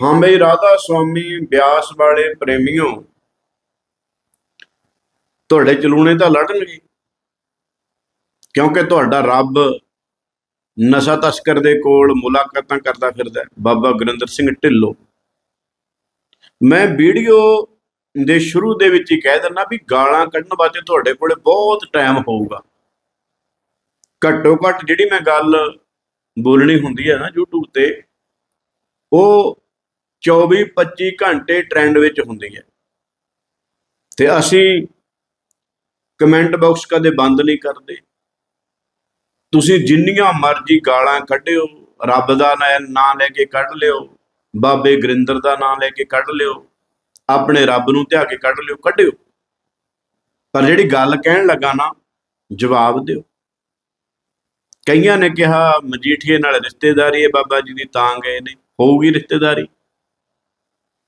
ਹਾਂ ਬਈ ਰਾਧਾ ਸੁਆਮੀ, ਬਿਆਸ ਵਾਲੇ ਪ੍ਰੇਮੀਓ। ਤੁਹਾਡੇ ਚਲੂਣੇ ਤਾਂ ਲੜਨਗੇ, ਕਿਉਂਕਿ ਤੁਹਾਡਾ ਰੱਬ ਨਸ਼ਾ ਤਸਕਰ ਦੇ ਕੋਲ ਮੁਲਾਕਾਤਾਂ ਕਰਦਾ ਫਿਰਦਾ ਬਾਬਾ ਗੁਰਿੰਦਰ ਸਿੰਘ ਢਿੱਲੋਂ। ਮੈਂ ਵੀਡੀਓ ਦੇ ਸ਼ੁਰੂ ਦੇ ਵਿੱਚ ਹੀ ਕਹਿ ਦਿੰਦਾ ਵੀ ਗਾਲਾਂ ਕੱਢਣ ਵਾਸਤੇ ਤੁਹਾਡੇ ਕੋਲੇ ਬਹੁਤ ਟਾਈਮ ਹੋਊਗਾ। ਘੱਟੋ ਘੱਟ ਜਿਹੜੀ ਮੈਂ ਗੱਲ ਬੋਲਣੀ ਹੁੰਦੀ ਹੈ ਨਾ YouTube ਤੇ, ਉਹ 24 25 ਘੰਟੇ ਟ੍ਰੈਂਡ ਵਿੱਚ ਹੁੰਦੀ ਹੈ। ਤੇ ਅਸੀਂ ਕਮੈਂਟ ਬਾਕਸ ਕਦੇ ਬੰਦ ਨਹੀਂ ਕਰਦੇ। ਤੁਸੀਂ ਜਿੰਨੀਆਂ ਮਰਜ਼ੀ ਗਾਲਾਂ ਕੱਢਿਓ, ਰੱਬ ਦਾ ਨਾਂ ਨਾਂ ਲੈ ਕੇ ਕੱਢ ਲਿਓ, ਬਾਬੇ ਗੁਰਿੰਦਰ ਦਾ ਨਾਂ ਲੈ ਕੇ ਕੱਢ ਲਿਓ, ਆਪਣੇ ਰੱਬ ਨੂੰ ਧਿਆ ਕੇ ਕੱਢ ਲਿਓ, ਕੱਢਿਓ। ਪਰ ਜਿਹੜੀ ਗੱਲ ਕਹਿਣ ਲੱਗਾ ਨਾ, ਜਵਾਬ ਦਿਓ। ਕਈਆਂ ਨੇ ਕਿਹਾ, ਮਜੀਠੀਏ ਨਾਲ ਰਿਸ਼ਤੇਦਾਰੀ ਹੈ, ਬਾਬਾ ਜੀ ਦੀ ਤਾਂ ਗਏ ਨੇ, ਹੋਊਗੀ ਰਿਸ਼ਤੇਦਾਰੀ।